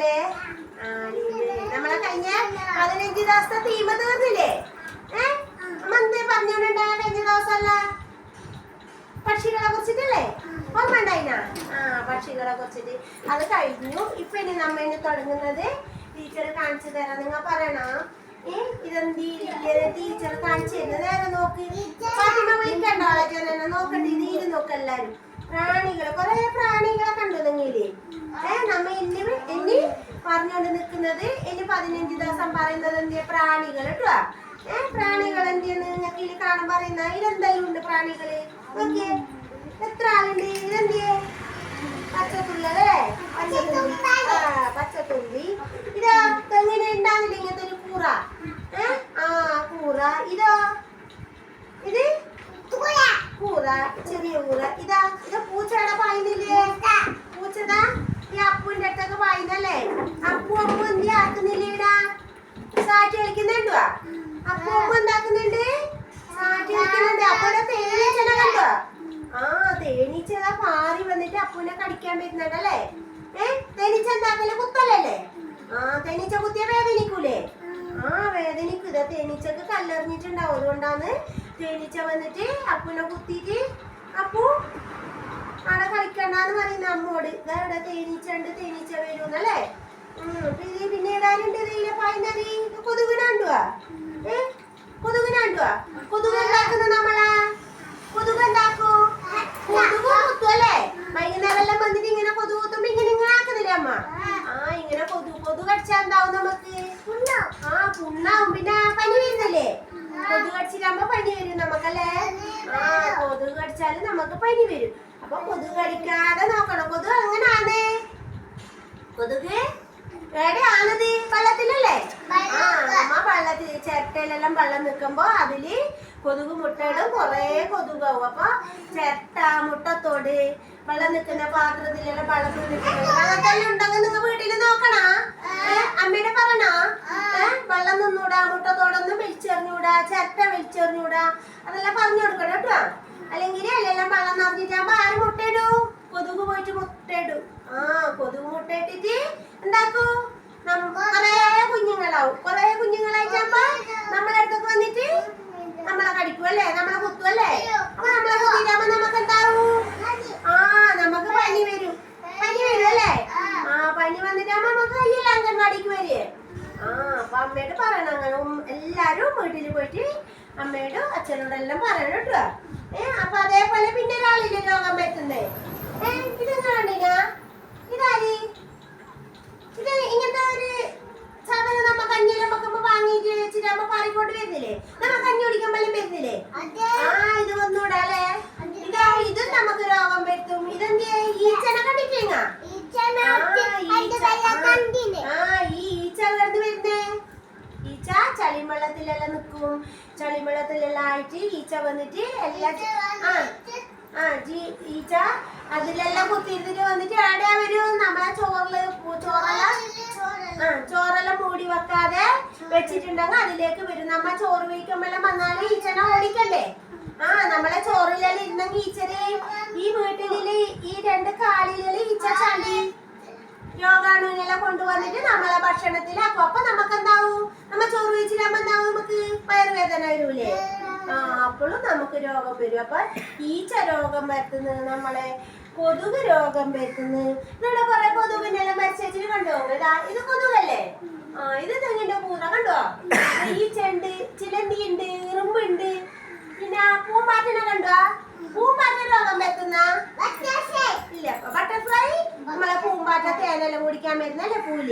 Leave നമ്മളെ കഴിഞ്ഞ പതിനഞ്ച് ദിവസത്തെ തീമ തീർന്നില്ലേ? ഏ? അമ്മ എന്തേ പറഞ്ഞോണ്ടാ കഴിഞ്ഞ ദിവസമല്ല? പക്ഷികളെ കുറിച്ചിട്ടല്ലേ? ഓർമ്മ ഉണ്ടായിനാ ആ പക്ഷികളെ കുറിച്ചിട്ട്. അത് കഴിഞ്ഞു. ഇപ്പൊ ഇനി നമ്മ ഇനി തുടങ്ങുന്നത് ടീച്ചർ കാണിച്ചു തരാം. നിങ്ങൾ പറയണ? ഇതെന്തി ടീച്ചർ കാണിച്ചു തരുന്നത്? നേരെ നോക്ക്. വിളിക്കണ്ട ആളെ. ജനനെ നോക്കണ്ട ഇത് ഇരു പ്രാണികളെ കുറെ പ്രാണികളെ കണ്ടു തുടങ്ങിയില്ലേ ഏ നമ്മ ഇനി ഇനി പറഞ്ഞുകൊണ്ട് നിൽക്കുന്നത് ഇനി പതിനഞ്ച് ദിവസം പറയുന്നത് എന്തിയ? പ്രാണികൾ കേട്ടോ ഏ പ്രാണികൾ എന്തിയെന്ന് നിങ്ങൾക്ക് ഇതിൽ കാണാൻ പറയുന്ന ഇതെന്തായാലും ഉണ്ട് പ്രാണികൾ? നോക്കിയേ. എത്ര ആളുണ്ട്? ഇതെന്തിയെ? പച്ചത്തുള്ളതേ പച്ചത്തുള്ളി. പച്ചത്തുള്ളി. ഇതാ തെങ്ങിനെ ഉണ്ടാകില്ല ഇങ്ങനത്തെ ഒരു കൂറ. ഏ ആ കൂറ. ഇതോ. ഇത് കൂറ ചെറിയ കൂറ ഇതാ ഇത് പൂച്ചയുടെ പായുന്നില്ലേ പൂച്ചതാ ഈ അപ്പുവിന്റെ അടുത്തൊക്കെ പായുന്നല്ലേ അപ്പു അപ്പു എന്തി ആക്കുന്നില്ലേ ഇടാ സാറ്റ് കളിക്കുന്നുണ്ടോ? അപ്പു അപ്പു എന്താക്കുന്നുണ്ട് സാറ്റ് കളിക്കുന്നുണ്ട്. അപ്പുടെ തേനീച്ചനെ കണ്ടോ? ആ തേനീച്ചതാ പാറി വന്നിട്ട് അപ്പുവിനെ കടിക്കാൻ വരുന്നുണ്ടല്ലേ? ഏ തേനീച്ച എന്താക്കൽ കുത്തലല്ലേ? ആ തേനീച്ച കുത്തിയ വേദനിക്കൂലേ? ആ വേദനിക്കും. ഇതാ തേനീച്ചക്ക് കല്ലെറിഞ്ഞിട്ടുണ്ടാവും. അതുകൊണ്ടാണ് തേനീച്ച വന്നിട്ട് അപ്പുനെ കുത്തിയിട്ട് അപ്പു അവിടെ കളിക്കണ്ടെന്ന് പറയുന്ന അമ്മോട് ഇതാ തേനീച്ച ഉണ്ട് തേനീച്ച വരുന്നല്ലേ? പിന്നെ ഇടാനുണ്ട് ഇതിലെ കൊതുകിനാണ്ടുവാ ഏ? കൊതുകിനാണ്ടുവാ കൊതുക് ഉണ്ടാക്കുന്ന നമ്മളാ? കൊതുക് ഉണ്ടാക്കൂ കൊതുക് കുത്തും അല്ലേ വൈകുന്നേരം വന്നിട്ട് ഇങ്ങനെ കൊതുക് കുത്തുമ്പോ ഇങ്ങനെ ഇങ്ങനെ ആക്കുന്നില്ലേ അമ്മ? ആ ഇങ്ങനെ കൊതു കൊതു കടിച്ചാ എന്താവും നമുക്ക്? ആ പുണ്ണാവും. പിന്നെ പനി വരുന്നില്ലേ കൊതു കടിച്ചിട്ടാകുമ്പോ പനി വരും നമുക്കല്ലേ? ആ കൊതുക് കടിച്ചാൽ നമുക്ക് പനി വരും. അപ്പൊ കൊതുക് കടിക്കാതെ നോക്കണം. കൊതുക് എങ്ങനാണ്? കൊതുക് എവിടെയാണത് വെള്ളത്തിലല്ലേ ആ നമ്മ വെള്ളത്തിൽ ചിരട്ടയിലെല്ലാം വെള്ളം നിൽക്കുമ്പോ അതിൽ കൊതുക് മുട്ടയിടും. കൊറേ കൊതുകാവും. അപ്പൊ ചിരട്ട മുട്ടത്തോട് വെള്ളം നിൽക്കുന്ന പാത്രത്തിലെല്ലാം വെള്ളത്തിൽ അങ്ങനത്തെല്ലാം ഉണ്ടെങ്കിൽ നിങ്ങൾ വീട്ടിൽ നോക്കണ അമ്മയുടെ പറഞ്ഞ ഏ നിന്നൂടാ മുട്ടത്തോടൊന്നും വലിച്ചെറിഞ്ഞൂടാ ചിരട്ട വലിച്ചെറിഞ്ഞൂടാ അതെല്ലാം പറഞ്ഞു കൊടുക്കണം കേട്ടോ. അല്ലെങ്കിൽ എല്ലാം വെള്ളം നിറഞ്ഞിട്ടാകുമ്പോ ആര് മുട്ടയിടൂ. കൊതുക് പോയിട്ട് മുട്ടയിടും. ആ കൊതുക് മുട്ടയിട്ടിട്ട് എന്താക്കൂ? കൊറേ കുഞ്ഞുങ്ങളാവും. കൊറേ കുഞ്ഞുങ്ങളായിട്ടാകുമ്പോ നമ്മളെ അടുത്തൊക്കെ വന്നിട്ട് നമ്മളെ കടിക്കും അല്ലേ? നമ്മളെ കുത്തും അല്ലേ? അപ്പൊ നമ്മളെ കുത്തിയിട്ടാകുമ്പോ നമുക്ക് എന്താവും ആ നമുക്ക് പനി വരും. പനി വരും അല്ലേ? ആ പനി വന്നിട്ടാകുമ്പോ നമുക്ക് കയ്യിൽ അംഗൻവാടിക്ക് വരേ ആ അപ്പൊ അമ്മയോട് പറയണം. അങ്ങനെ എല്ലാരും വീട്ടിൽ പോയിട്ട് അമ്മയോടും അച്ഛനോടെല്ലാം പറയണം കേട്ടോ. ഏ അപ്പൊ അതേപോലെ പിന്നെ ഒരാളില്ലേ രോഗം പറ്റുന്നേ ഏ ഇതെങ്ങാണ്ടിനാ ഇതാരി? ഇത് ഇങ്ങനത്തെ ഒരു സാധനം നമ്മ കഞ്ഞിയെല്ലാം വെക്കുമ്പോ വാങ്ങിയിട്ട് വെച്ചിട്ട് അമ്മ പാറിക്കോട്ട് വരുന്നില്ലേ? നമ്മ കഞ്ഞി കുടിക്കുമ്പോഴും വരുന്നില്ലേ? ആ ഇത് വന്നൂടാ അല്ലേ ഇതാ ഇത് നമുക്ക് രോഗം വരുത്തും. ഇതെന്തിയാ? ഈച്ചനെ കണ്ടിട്ടേങ്ങ ആ ഈച്ച ചളിവെള്ളത്തിലെല്ലാം നിൽക്കും ചളിമള്ളത്തിലെല്ലാം ആയിട്ട് ഈച്ച വന്നിട്ട് എല്ലാ ആ ആ ജീ- ഈച്ച അതിലെല്ലാം കുത്തിയിരുന്നിട്ട് വന്നിട്ട് ആടെ വരും നമ്മളെ ചോറിൽ ചോറെല്ലാം ആ ചോറെല്ലാം മൂടി വെക്കാതെ വെച്ചിട്ടുണ്ടെങ്കിൽ അതിലേക്ക് വരും. നമ്മ ചോറ് വയ്ക്കുമ്പോഴെല്ലാം വന്നാൽ ഈച്ചനെ ഓടിക്കണ്ടേ? ആ നമ്മളെ ചോറിലെല്ലാം ഇരുന്നെങ്കിൽ ഈച്ചനെ ഈ വീട്ടിലെ ഈ രണ്ട് കാലിലെ ഈച്ച ചളി രോഗാണുവിനെല്ലാം കൊണ്ടുവന്നിട്ട് നമ്മളെ ഭക്ഷണത്തിലാക്കും. അപ്പൊ നമുക്ക് എന്താവും നമ്മ ചോറ് വെച്ചിട്ടാകുമ്പോ എന്താവും നമുക്ക്? വയറുവേദന വരൂലേ? ആ അപ്പോഴും നമുക്ക് രോഗം വരും. അപ്പൊ ഈച്ച രോഗം വരുത്തുന്നത് നമ്മളെ കൊതുക് രോഗം വരുത്തുന്നത്. ഇവിടെ കുറെ കൊതുകിനെല്ലാം മരിച്ചു കണ്ടോ? ഇതാ കൊതുകല്ലേ? ആ ഇത് തെങ്ങിന്റെ പൂത കണ്ടോ? ഈച്ച ഉണ്ട് ചിലന്തി ഉണ്ട് ഇറുമ്പുണ്ട് പിന്നെ പൂമ്പാറ്റിനെ കണ്ടോ പൂമ്പാറ്റ രോഗം വരുത്തുന്ന ഇല്ല ബട്ടർഫ്ലൈ നമ്മളെ പൂമ്പാറ്റ തേൻ തേനെല്ലാം കുടിക്കാൻ വരുന്നല്ലേ പൂൽ?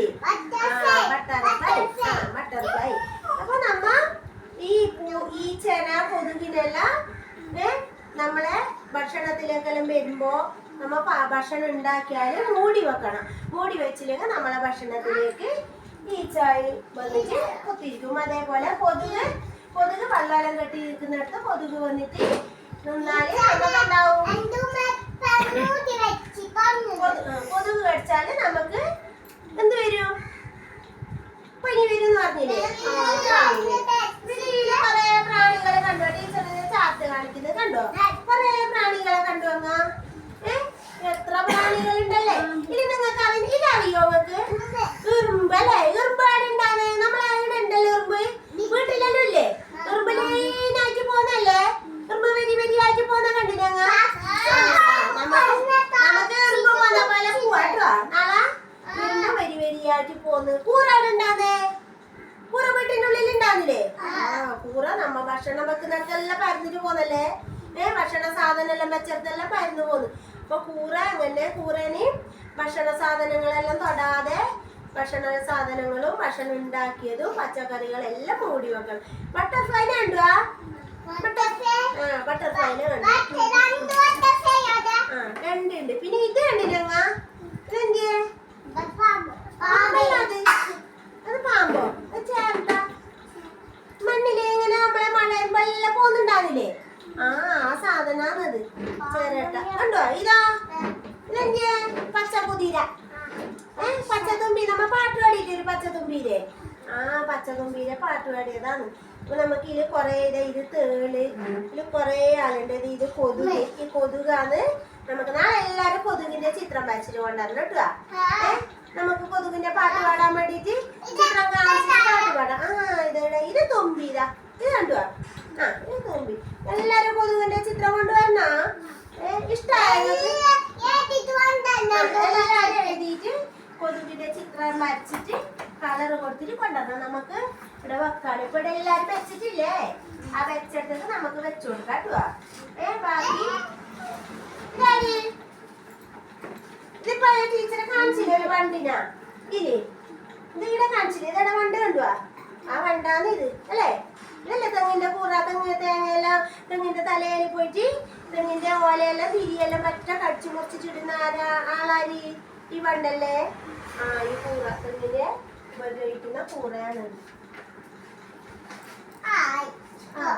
ബട്ടർഫ്ലൈ അപ്പൊ നമ്മ ഈ പൂ- ഈ ചേന കൊതുകിനെല്ലാം നമ്മളെ ഭക്ഷണത്തിലേക്കെല്ലാം വരുമ്പോ നമ്മ ഭക്ഷണം ഉണ്ടാക്കിയാൽ മൂടി വെക്കണം. മൂടി വെച്ചില്ലെങ്കിൽ നമ്മളെ ഭക്ഷണത്തിലേക്ക് ഈച്ചായി വന്നിട്ട് കുത്തിരിക്കും അതേപോലെ കൊതുക് കൊതുക് പള്ളാലം കെട്ടി നിൽക്കുന്നിടത്ത് കൊതുക് വന്നിട്ട് നിന്നാൽ നമുക്കുണ്ടാവും ഉണ്ടാവും. കൊതുക് കടിച്ചാൽ നമുക്ക് എന്ത് വരും? പനി വരും എന്ന് പറഞ്ഞില്ലേ. ഇതിൽ പ്രാണികളെ കണ്ടോ? ടീച്ചർ ചാർത്ത് കാണിക്കുന്നത് കണ്ടോ? കുറേ പ്രാണികളെ കണ്ടു അങ്ങ? എത്ര പ്രാണികൾ ഉണ്ടല്ലേ ഇനി നിങ്ങൾക്ക് അറിയില്ല അറിയോ നിങ്ങൾക്ക്? ഇറുമ്പല്ലേ? ആടുണ്ടാണ് നമ്മളെ ഇവിടെ ഉണ്ടല്ലോ ഉറുമ്പ് വീട്ടിലെല്ലാം ഇല്ലേ ഉറുമ്പ് ലൈനായിട്ട് പോന്നല്ലേ ഉറുമ്പ് വരി വരിയായിട്ട് പോന്ന കണ്ടില്ല അങ്ങ് നമുക്ക് നമുക്ക് ഉറുമ്പ് പോന്ന പോലെ പോവാട്ടോ നാളെ ഉറുമ്പ് വരി വരിയായിട്ട് പോന്ന് കൂറ ഉണ്ടാന്നേ കൂറ വീട്ടിന്റെ ഉള്ളിൽ ഉണ്ടാന്നില്ലേ ആ കൂറ നമ്മ ഭക്ഷണം വെക്കുന്നിടത്തെല്ലാം പരന്നിട്ട് പോന്നല്ലേ ഏ ഭക്ഷണ സാധനം എല്ലാം വെച്ചിടത്തെല്ലാം പരന്നു അപ്പൊ കൂറ അങ്ങനെ കൂറേന് ഭക്ഷണ സാധനങ്ങളെല്ലാം തൊടാതെ ഭക്ഷണ സാധനങ്ങളും ഭക്ഷണം ഉണ്ടാക്കിയതും പച്ചക്കറികളെല്ലാം മൂടി വെക്കണം. ബട്ടർഫ്ലൈനെ കണ്ടുവാ? ആ ബട്ടർഫ്ലൈനെ കണ്ടു. ആ രണ്ടുണ്ട്. പിന്നെ ഇത് കണ്ടില്ല ഇതെന്തിയെ പാമ്പല്ല അത് അത് പാമ്പോ അത് ചേർത്ത മണ്ണിൽ ഇങ്ങനെ നമ്മളെ മഴ വെള്ളം പോകുന്നുണ്ടാവില്ലേ ആ ആ സാധനാണത് ചേരട്ട കണ്ടോ ഇതാ ഇതെന്തിയെ പച്ചക്കുതിര ഏ പച്ചത്തുമ്പി നമ്മ പാട്ട് പാടിയിട്ട് ഒരു പച്ചത്തുമ്പിയിലെ ആ പച്ചത്തുമ്പിയിലെ പാടിയതാണ് അപ്പൊ നമുക്ക് ഇതിൽ കൊറേ ഇത് ഇത് തേൾ ഇതിൽ കൊറേ ആളുണ്ട് ഇത് ഇത് കൊതുക് ഈ കൊതുകാണ് നമുക്ക് നാളെ എല്ലാരും കൊതുകിന്റെ ചിത്രം വരച്ചിട്ട് കൊണ്ടുവരണം കേട്ടോ. നമുക്ക് കൊതുകിന്റെ പാട്ട് പാടാൻ വേണ്ടിട്ട് ചിത്രം കാണിച്ചിട്ട് പാട്ട് പാടാം. ആ ഇതെവിടെ ഇത് തൊമ്പിതാ ഇതാ. ഇത് കണ്ടുവാ ആ ഇത് തുമ്പി. എല്ലാരും കൊതുകിന്റെ ചിത്രം കൊണ്ടുവരണ? ഇഷ്ടായിട്ട് ഇഷ്ടമായോ എഴുതിയിട്ട് കൊതുകിന്റെ ചിത്രം വരച്ചിട്ട് കളർ കൊടുത്തിട്ട് കൊണ്ടുവരണം. നമുക്ക് ഇവിടെ വെക്കാണ്. ഇവിടെ എല്ലാരും വെച്ചിട്ടില്ലേ? ആ വെച്ചെടുത്തത് നമുക്ക് വെച്ചു കൊടുക്കാം കേട്ടോ ടീച്ചറെ വണ്ടിനാ? ഇല്ലേ ഇത് കാണിച്ചില്ലേ? വണ്ടി കണ്ടുവാ ആ വണ്ടാന്ന് ഇത് അല്ലേ? ഇതല്ലേ തെങ്ങിന്റെ കൂറ തെങ്ങ് തേങ്ങയെല്ലാം തെങ്ങിന്റെ തലയിൽ പോയിട്ട് തെങ്ങിന്റെ ഓലയെല്ലാം തിരിയെല്ലാം പറ്റ കടിച്ചു മുറിച്ചിട്ടിടുന്ന ആരാ? ആളാരി? ഈ വണ്ടല്ലേ? ആ ഈ കൂറ തെങ്ങിന്റെ ഉപയോഗിക്കുന്ന കൂറയാണ് കൊണ്ടുവരുമോ ചിത്ര ചിത്രല്ലേ ഇത് ഞാൻ കണ്ടുവാ ആ, ഇതിന്റെ കളർ എന്തിയാണ് ചുവപ്പുണ്ട് ആ,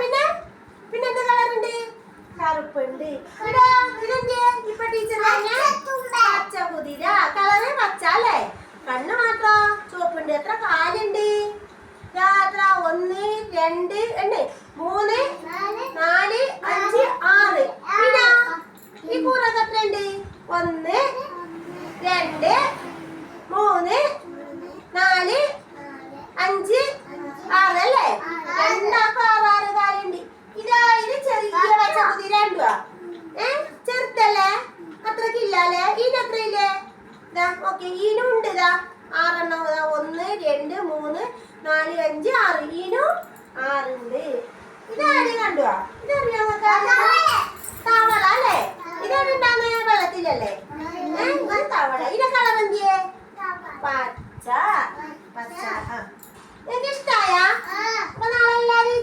പിന്നെ പിന്നെ എന്ത് കളറുണ്ട് കറുപ്പുണ്ട് ഇപ്പൊ ടീച്ചർ പച്ച കുതിര കളറ് പച്ച അല്ലേ കണ്ണ് മാത്രോ ചുവപ്പുണ്ട് എത്ര കാലുണ്ട് എത്ര ഒന്ന് രണ്ട് എണ്ണേ മൂന്ന് നാല് അഞ്ച് ആറ്. പിന്നെ ഈ കൂറൊക്കെ എത്ര ഉണ്ട് ഒന്ന് രണ്ട് മൂന്ന് നാല് അഞ്ച് ആറ് അല്ലേ? രണ്ടാക്കും ആറ് ആറ് കാലുണ്ട്. ഇതാ ഇത് ചെറിയ പച്ചക്കുതി ഉണ്ടുവാ ഏ ചെറുതല്ലേ? അത്രക്കില്ല അല്ലേ? എത്ര ഇല്ലേ ഇതാ ഓക്കെ ഈനും ഉണ്ട് ഇതാ. ആറെണ്ണം ഒന്ന് രണ്ട് മൂന്ന് നാല് അഞ്ച് ആറ്. ഈനും ആറുണ്ട് ഇതാര് കണ്ടു ഇതറിയാം തവള. അല്ലേ? ഇതാണ് വെള്ളത്തിലല്ലേ? ഏ? ഇത് തവള. ഇതിന്റെ കളർ എന്തിയേ? പച്ച. പച്ച. എനിക്ക് ഇഷ്ടായ അപ്പൊ നാളെ എല്ലാരും ഈ